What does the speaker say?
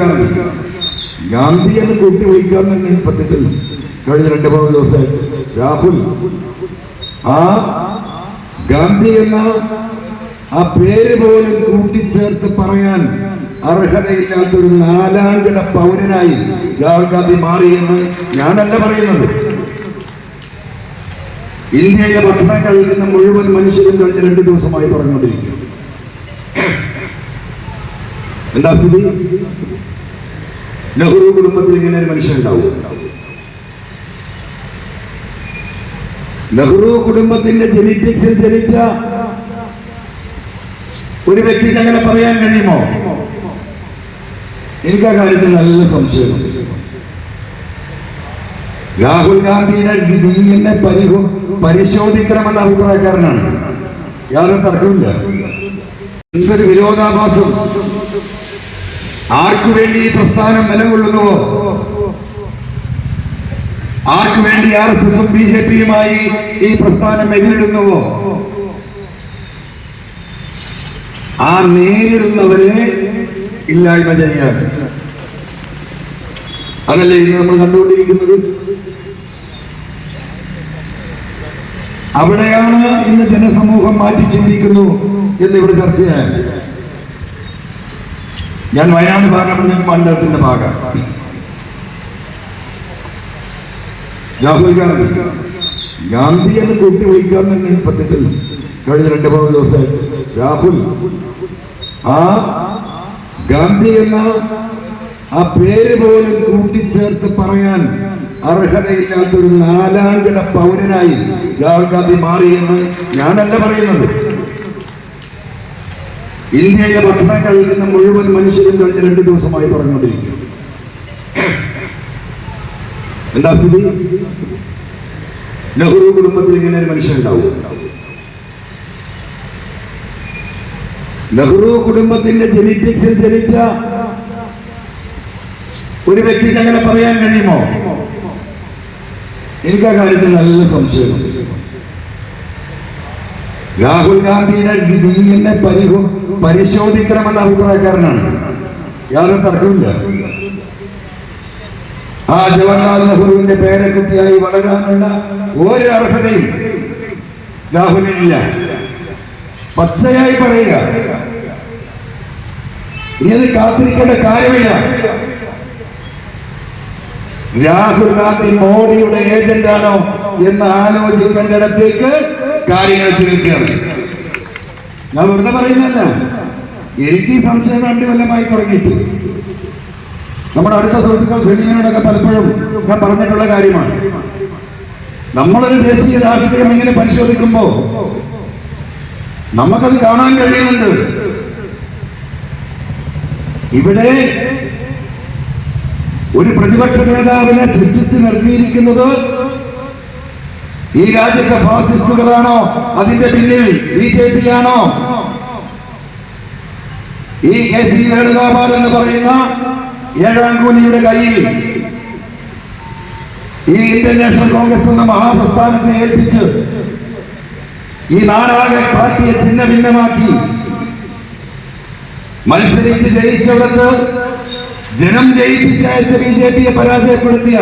രാഹുൽ ഗാന്ധി എന്ന് കൂട്ടി വിളിക്കാൻ തന്നെ സത്യത്തിൽ കഴിഞ്ഞ രണ്ട് മൂന്ന് ദിവസമായിട്ട്. രാഹുൽ ആ ഗാന്ധി എന്ന ആ പേര് പോലും കൂട്ടിച്ചേർത്ത് പറയാൻ അർഹതയില്ലാത്ത ഒരു നാലാംകിട പൗരനായി രാഹുൽ ഗാന്ധി മാറിയെന്ന് ഞാനല്ല പറയുന്നത്. ഇന്ത്യയിലെ ഭക്ഷണം കഴിക്കുന്ന മുഴുവൻ മനുഷ്യരും കഴിഞ്ഞ രണ്ട് ദിവസമായി പറഞ്ഞുകൊണ്ടിരിക്കുന്നു എന്താ സ്ഥിതി? നെഹ്റു കുടുംബത്തിൽ ഇങ്ങനെ ഒരു മനുഷ്യൻ ഉണ്ടാവും. നെഹ്റു കുടുംബത്തിന്റെ ജനിപ്പിക്സിൽ ജനിച്ച ഒരു വ്യക്തിക്ക് അങ്ങനെ പറയാൻ കഴിയുമോ? എനിക്ക് ആ കാര്യത്തിൽ നല്ല സംശയമുണ്ട് രാഹുൽ ഗാന്ധിയുടെ ഡി എൻ എ പരിഹോ പരിശോധിക്കണമെന്ന അഭിപ്രായക്കാരനാണ്. യാതൊരു തർക്കമില്ല എന്തൊരു വിരോധാഭാസം. ആർക്കു വേണ്ടി ഈ പ്രസ്ഥാനം നിലകൊള്ളുന്നുവോ? ആർക്കു വേണ്ടി ആർ എസ് എസും ബി ജെ പിയുമായി ഈ പ്രസ്ഥാനം എതിരിടുന്നുവോ? ആ നേരിടുന്നവരെ ഇല്ലായ്മ ചെയ്യാൻ. അതല്ലേ ഇന്ന് നമ്മൾ കണ്ടുകൊണ്ടിരിക്കുന്നത്? അവിടെയാണ് ഇന്ന് ജനസമൂഹം മാറ്റി ചിന്തിക്കുന്നു എന്ന് ഇവിടെ ചർച്ചയായി ഞാൻ വയനാട് പാർലമെന്റ് മണ്ഡലത്തിന്റെ ഭാഗം രാഹുൽ ഗാന്ധി. ഗാന്ധി എന്ന് കൂട്ടി വിളിക്കാൻ തന്നെ സത്യത്തിൽ കഴിഞ്ഞ രണ്ട് മൂന്ന് ദിവസമായിട്ട്. രാഹുൽ ആ ഗാന്ധി എന്ന ആ പേര് പോലും കൂട്ടിച്ചേർത്ത് പറയാൻ അർഹതയില്ലാത്തൊരു നാലാംകിട പൗരനായി രാഹുൽ ഗാന്ധി മാറിയെന്ന് ഞാനല്ല പറയുന്നത്. ഇന്ത്യയിലെ ഭക്ഷണം കഴിക്കുന്ന മുഴുവൻ മനുഷ്യരും കഴിഞ്ഞ രണ്ട് ദിവസമായി പറഞ്ഞുകൊണ്ടിരിക്കുന്നു എന്താ സ്ഥിതി? നെഹ്റു കുടുംബത്തിൽ ഇങ്ങനെ ഒരു മനുഷ്യൻ ഉണ്ടാവും. നെഹ്റു കുടുംബത്തിന്റെ ജെനിറ്റിക്സിൽ ജനിച്ച ഒരു വ്യക്തിക്ക് അങ്ങനെ പറയാൻ കഴിയുമോ? എനിക്ക് ആ കാര്യത്തിൽ നല്ല സംശയമുണ്ട്. രാഹുൽ ഗാന്ധിയുടെ ഡി എൻ പരിഹോ പരിശോധിക്കണമെന്ന അഭിപ്രായക്കാരനാണ്. യാതൊരു തർക്കമില്ല ആ ജവഹർലാൽ നെഹ്റുവിന്റെ പേരക്കുട്ടിയായി വളരാനുള്ള ഒരു അർഹതയും രാഹുലിനില്ല. പച്ചയായി പറയുക. ഇനി അത് കാത്തിരിക്കേണ്ട കാര്യമില്ല. രാഹുൽ ഗാന്ധി മോഡിയുടെ ഏജന്റാണോ എന്ന് ആലോചിക്കേണ്ടിടത്തേക്ക് കാര്യങ്ങൾ തീർക്കുകയാണ് ഞാൻ വെറുതെ പറയുന്നതല്ല. എനിക്ക് ഈ സംശയം രണ്ട് കൊല്ലമായി തുടങ്ങിയിട്ട്. നമ്മുടെ അടുത്ത സുഹൃത്തുക്കൾ ഫെലിമിനോടൊക്കെ പലപ്പോഴും ഞാൻ പറഞ്ഞിട്ടുള്ള കാര്യമാണ്. നമ്മളൊരു ദേശീയ രാഷ്ട്രീയം ഇങ്ങനെ പരിശോധിക്കുമ്പോ നമുക്കത് കാണാൻ കഴിയുന്നുണ്ട്. ഇവിടെ ഒരു പ്രതിപക്ഷ നേതാവിനെ ചിന്തിച്ച് നിർത്തിയിരിക്കുന്നത് ഈ രാജ്യത്തെ ഫാസിസ്റ്റുകളാണോ? അതിന്റെ പിന്നിൽ ബി ജെ പി ആണോ ഈ കെ സി വേണുഗോപാൽ എന്ന് പറയുന്ന ഏഴാം കൂലിയുടെ കയ്യിൽ ഈ ഇന്ത്യൻ നാഷണൽ കോൺഗ്രസ് എന്ന മഹാപ്രസ്ഥാനത്തെ ഏൽപ്പിച്ച് ഈ നാടാകെ പാർട്ടിയെ ചിഹ്ന ഭിന്നമാക്കി മത്സരിച്ച് ജയിച്ചവിടത്ത് ജനം ജയിപ്പിച്ചയച്ച ബി ജെ പിയെ പരാജയപ്പെടുത്തിയ